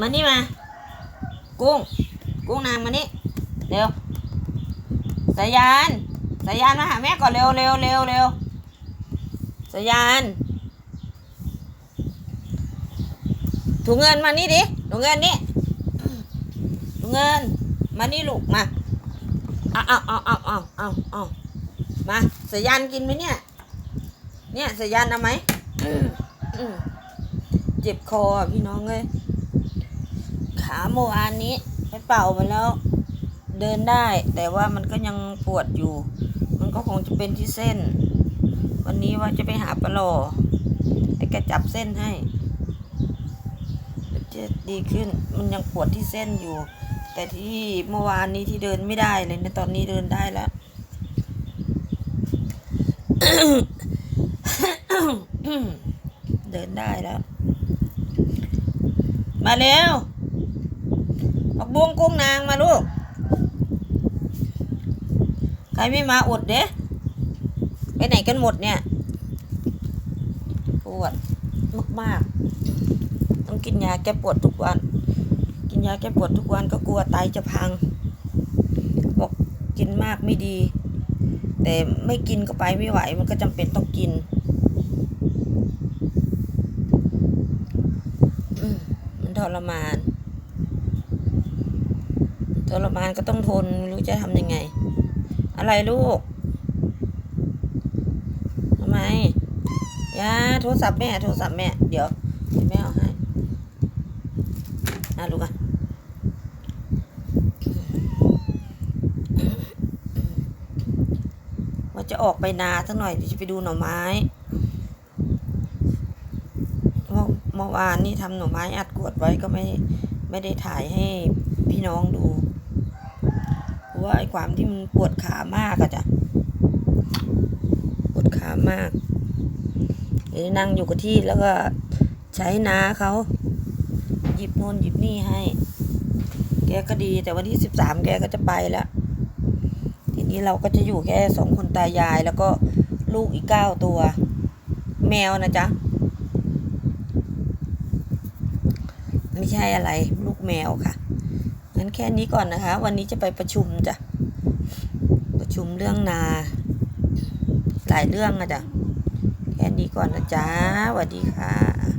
มานี่มา กุ้ง กุ้งนางมานี่ เร็ว สายยาน สายยานมาหาแม่ก่อนเร็วเร็วเร็วเร็วสายยาน ถุงเงินมานี่ดิ ถุงเงินนี่ ถุงเงิน มานี่ลูกมา เอาเอาเอาเอาเอาเอาเอามาสายยานกินไหมเนี่ย เนี่ยสายยานเอาไหมอืมอืมเจ็บคออะพี่น้องเลย ขาเมื่อวานนี้ไปเป่ามาแล้ว เดินได้ แต่ว่ามันก็ยังปวดอยู่ มันก็คงจะเป็นที่เส้น วันนี้ว่าจะไปหาปลาโลอให้แกจับเส้นให้จะดีขึ้น มันยังปวดที่เส้นอยู่ แต่ที่เมื่อวานนี้ที่เดินไม่ได้เลยในะตอนนี้เดินได้แล้วเดินได้แล้ว มาเร็ว ผักบุ้งกุ้งนางมาลูก ใครไม่มาอดเด้ไปไหนกันหมดเนี่ยปวดมากๆ ต้องกินยาแก้ปวดทุกวัน กินยาแก้ปวดทุกวันก็กลัวไตจะพัง บอกกินมากไม่ดี แต่ไม่กินก็ไปไม่ไหว มันก็จำเป็นต้องกินมันทรมาน ทรมานก็ต้องทนไม่รู้จะทำยังไง อะไรลูกทำไมยาโทรศัพท์แม่โทรศัพท์แม่ เดี๋ยวแม่เอาให้อะลูกอะว่าจะออกไปนาสักหน่อยเดี๋ยวจะไปดูหน่อไม้เมื่อวานนี่ทำหน่อไม้อัดกวดไว้ก็ไม่ไม่ได้ถ่ายให้พี่น้องดู ว่าไอ้ความที่มันปวดขามากอะจ้ะปวดขามากเดี๋ยวนั่งอยู่กับที่แล้วก็ใช้น้าเขาหยิบโน่นหยิบนี่ให้ แกก็ดีแต่วันที่สิบสามแกก็จะไปแล้วทีนี้เราก็จะอยู่แค่สองคนตายายแล้วก็ลูกอีกเก้าตัว แมวนะจ๊ะไม่ใช่อะไร ลูกแมวค่ะ งั้นแค่นี้ก่อนนะคะ วันนี้จะไปประชุมจ้ะ ประชุมเรื่องนา หลายเรื่องอะจ้ะ แค่นี้ก่อนนะจ๊ะสวัสดีค่ะ